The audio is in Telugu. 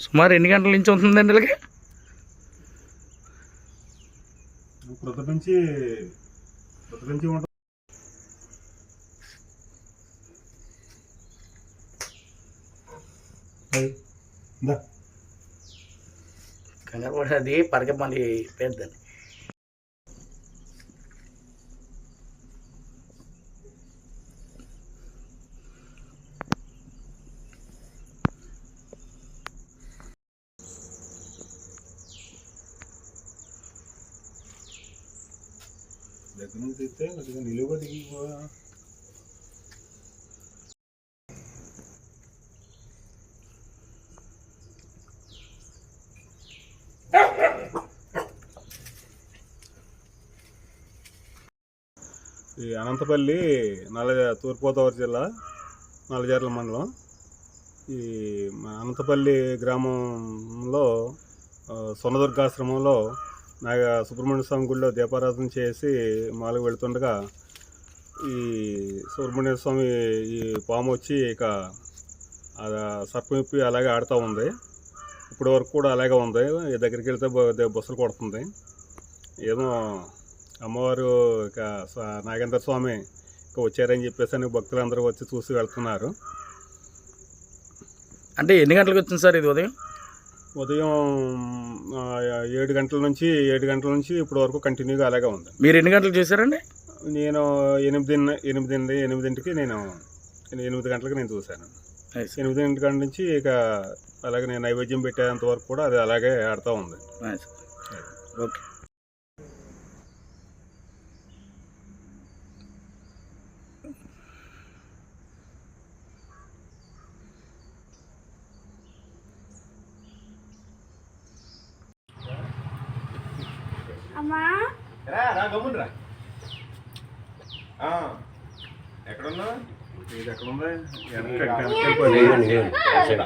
సుమారు ఎన్ని గంటల నుంచి ఉంటుందండి ఇలాగే? అది పరక మళ్ళీ పెద్దని దగ్గర నుంచి తీస్తే కొద్దిగా నిలువ దిగి ఈ అనంతపల్లి నల్లజ తూర్పుగోదావరి జిల్లా నల్లజర్ల మండలం. ఈ అనంతపల్లి గ్రామంలో సొనదుర్గాశ్రమంలో నాగ సుబ్రహ్మణ్య స్వామి గుడిలో దీపారాధన చేసి మాలకు వెళుతుండగా ఈ సుబ్రహ్మణ్య స్వామి ఈ పాము వచ్చి ఇక ఆ సర్పం ఇప్పి అలాగే ఆడుతూ ఉంది. ఇప్పటి వరకు కూడా అలాగే ఉంది. ఈ దగ్గరికి వెళ్తే బొ- బుసలు కొడుతుంది. ఏదో అమ్మవారు ఇక నాగేంద్ర స్వామి ఇక వచ్చారని చెప్పేసి అని భక్తులందరూ వచ్చి చూసి వెళ్తున్నారు. అంటే ఎన్ని గంటలకు వచ్చింది సార్ ఇది ఉదయం? ఉదయం ఏడు గంటల నుంచి ఏడు గంటల నుంచి ఇప్పటి వరకు కంటిన్యూగా అలాగే ఉంది. మీరు ఎన్ని గంటలు చేశారండి? నేను ఎనిమిది ఎనిమిది ఎనిమిదింటికి నేను ఎనిమిది గంటలకు నేను చూశాను. ఎనిమిది గంటల నుంచి ఇక అలాగే నేను నైవేద్యం పెట్టేంత వరకు కూడా అది అలాగే ఆడుతూ ఉంది. ఓకే అమ్మా. రా రా గమ్మున రా ఆ, ఎక్కడున్నా ఇది ఎక్కడ ఉంది వెనక్కి వెళ్ళిపోయింది. ఇక్కడ.